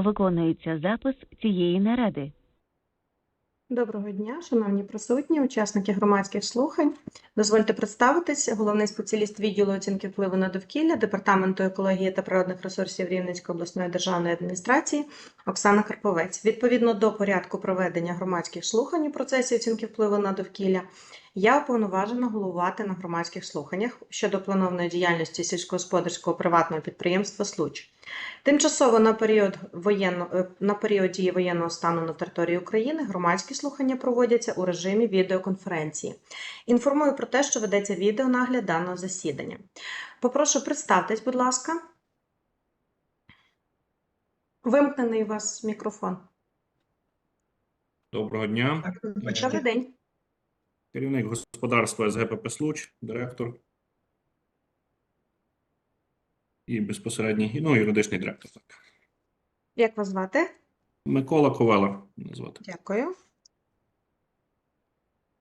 Виконується запис цієї наради. Доброго дня, шановні присутні, учасники громадських слухань. Дозвольте представитись, головний спеціаліст відділу оцінки впливу на довкілля Департаменту екології та природних ресурсів Рівненської обласної державної адміністрації Оксана Карповець. Відповідно до порядку проведення громадських слухань у процесі оцінки впливу на довкілля, я уповноважена головувати на громадських слуханнях щодо планованої діяльності сільськогосподарського приватного підприємства Случ. Тимчасово на період воєнно е, на період дії воєнного стану на території України громадські слухання проводяться у режимі відеоконференції. Інформую про те, що ведеться відеонагляд даного засідання. Попрошу представтесь, будь ласка. Вимкнений у вас мікрофон. Доброго дня. Добрий день. Керівник господарства СГПП Случ, директор і безпосередній, ну, юридичний директор. Так. Як вас звати? Микола Ковела мене звати. Дякую.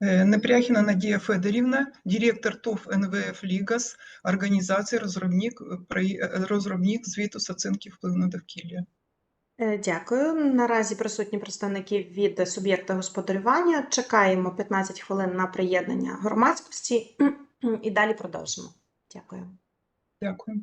Е, Непряхіна Надія Федорівна, директор ТОВ НВФ Лігас, організація розробник, е, е, розробник звіту з оцінки впливу на довкілля. Е, Дякую. Наразі присутні представники від суб'єкта господарювання. Чекаємо 15 хвилин на приєднання громадськості і далі продовжимо. Дякую. Дякую.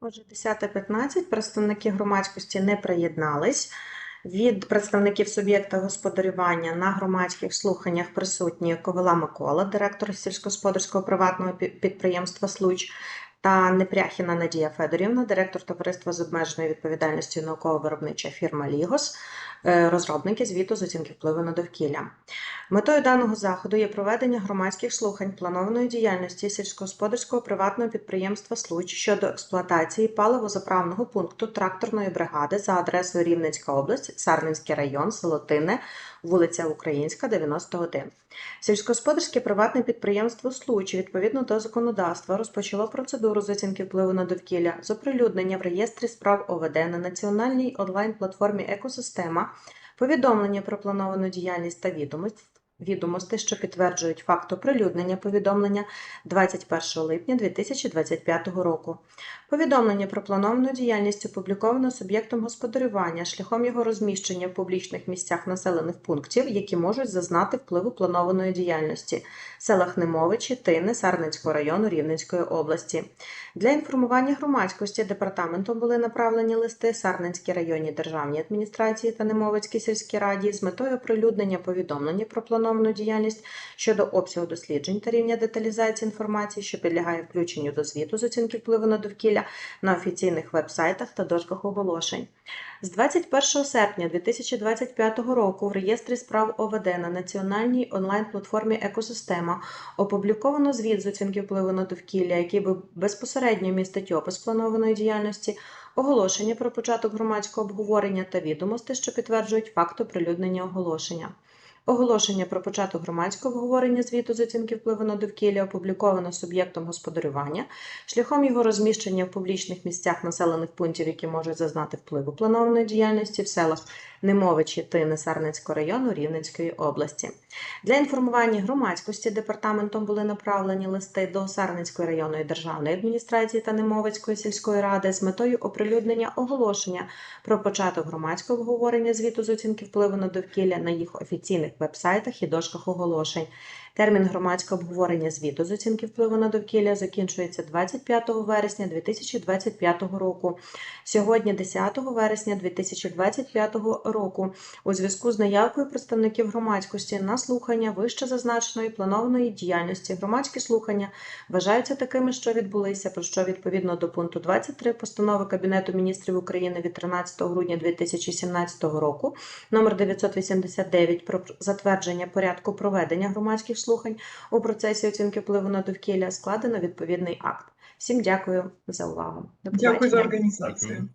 Отже, 10.15 представники громадськості не приєднались. Від представників суб'єкта господарювання на громадських слуханнях присутні Ковила Микола, директор сільськогосподарського приватного підприємства Случ, та Непряхіна Надія Федорівна, директор товариства з обмеженою відповідальністю науково-виробнича фірма Лігос, розробники звіту з оцінки впливу на довкілля. Метою даного заходу є проведення громадських слухань планованої діяльності сільськогосподарського приватного підприємства Случ щодо експлуатації паливозаправного пункту тракторної бригади за адресою Рівненська область, Сарненський район, село Тине, вулиця Українська, 91. Сільськогосподарське приватне підприємство Случ відповідно до законодавства розпочало процедуру з оцінки впливу на довкілля з оприлюднення в реєстрі справ ОВД на національній онлайн-платформі Екосистема повідомлення про плановану діяльність та відомості, відомості, що підтверджують факт оприлюднення повідомлення 21 липня 2025 року. Повідомлення про плановану діяльність опубліковано суб'єктом господарювання шляхом його розміщення в публічних місцях населених пунктів, які можуть зазнати впливу планованої діяльності селах Немовичі, Тини, Сарненського району Рівненської області. Для інформування громадськості департаментом були направлені листи Сарненській районній державній адміністрації та Немовицькій сільській раді з метою оприлюднення повідомлення про плановану діяльність щодо обсягу досліджень та рівня деталізації інформації, що підлягає включенню до звіту з оцінки впливу на довкілля на офіційних вебсайтах та дошках оголошень. З 21 серпня 2025 року в реєстрі справ ОВД на національній онлайн-платформі Екосистема опубліковано звіт з оцінки впливу на довкілля, який би безпосередньо містить опис планованої діяльності, оголошення про початок громадського обговорення та відомості, що підтверджують факт оприлюднення оголошення. Оголошення про початок громадського обговорення звіту з оцінки впливу на довкілля опубліковано суб'єктом господарювання шляхом його розміщення в публічних місцях населених пунктів, які можуть зазнати впливу планованої діяльності в селах Немовичі, Тини, Сарненського району Рівненської області. Для інформування громадськості департаментом були направлені листи до Сарненської районної державної адміністрації та Немовицької сільської ради з метою оприлюднення оголошення про початок громадського обговорення звіту з оцінки впливу на довкілля на їх офіційних вебсайтах і дошках оголошень. Термін громадського обговорення звіту з оцінки впливу на довкілля закінчується 25 вересня 2025 року. Сьогодні, 10 вересня 2025 року, у зв'язку з наявкою представників громадськості на слухання вище зазначеної планованої діяльності громадські слухання вважаються такими, що відбулися, про що відповідно до пункту 23 постанови Кабінету міністрів України від 13 грудня 2017 року номер 989 про затвердження порядку проведення громадських у процесі оцінки впливу на довкілля складено відповідний акт. Всім дякую за увагу. До Дякую за організацію.